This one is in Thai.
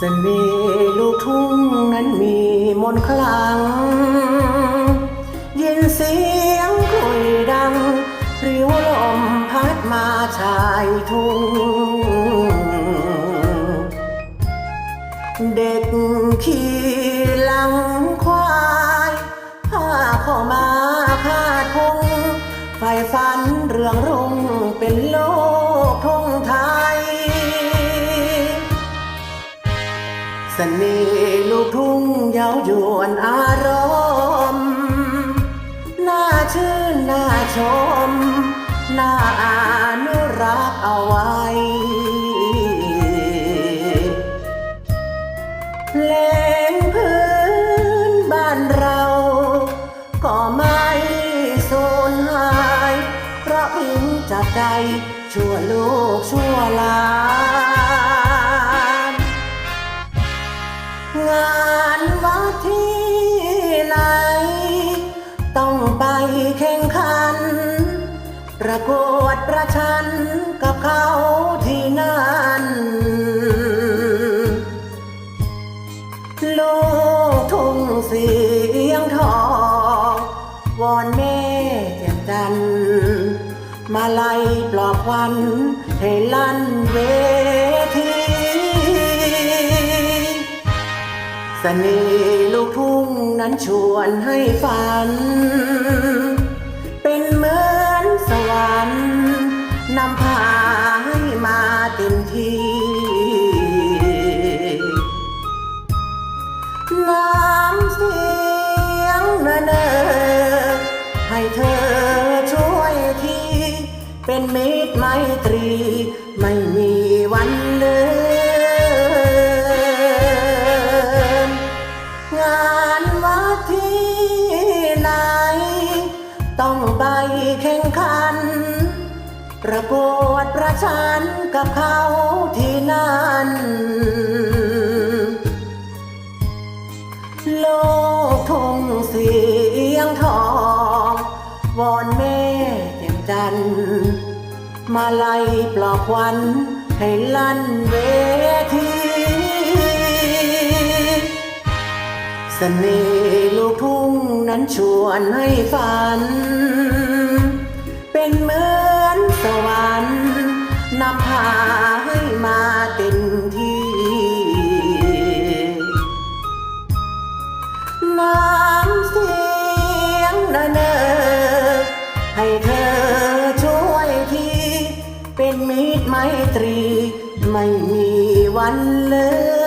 เสน่ห์ลูกทุ่งนั้นมีมนต์คลัง ยินเสียงคลุยดังริ้วลมพัดมาชายทุ่ง เด็กขี้ สน่ห์ลูกทุ่งเย้ายวนอารมณ์น่าชื่นน่าชม น่าอนุรักษ์เอาไว้ เลงพื้นบ้านเรา ก็ไม่สูญหาย เพราะพิงจากใจชั่วลูกชั่วลา ประกวดประชันกับเขาที่นั่นลูกทุ่งเสียงทอง วอนแม่แจ่มจัน มาไล่ปลอบวันให้ลั่นเวทีเสน่ห์ลูกทุ่งนั้นชวนให้ฝัน เป็นมิตรไมตรี ไม่มีวันลืมงานวัดที่ไหน ต้องไปแข่งขัน ประกวดประชันกับเขาที่นั่นโลกทุ่งเสียงทอง วอนแม่แจ่มจันทร์ มาไล่ปลอบควันให้ลั่นเวทีเสน่ห์ลูกทุ่งนั้นชวนให้ฝัน เป็นเหมือนสวรรค์นำพาให้มาเต็มที่ ไมตรี ไม่มีวันเลิก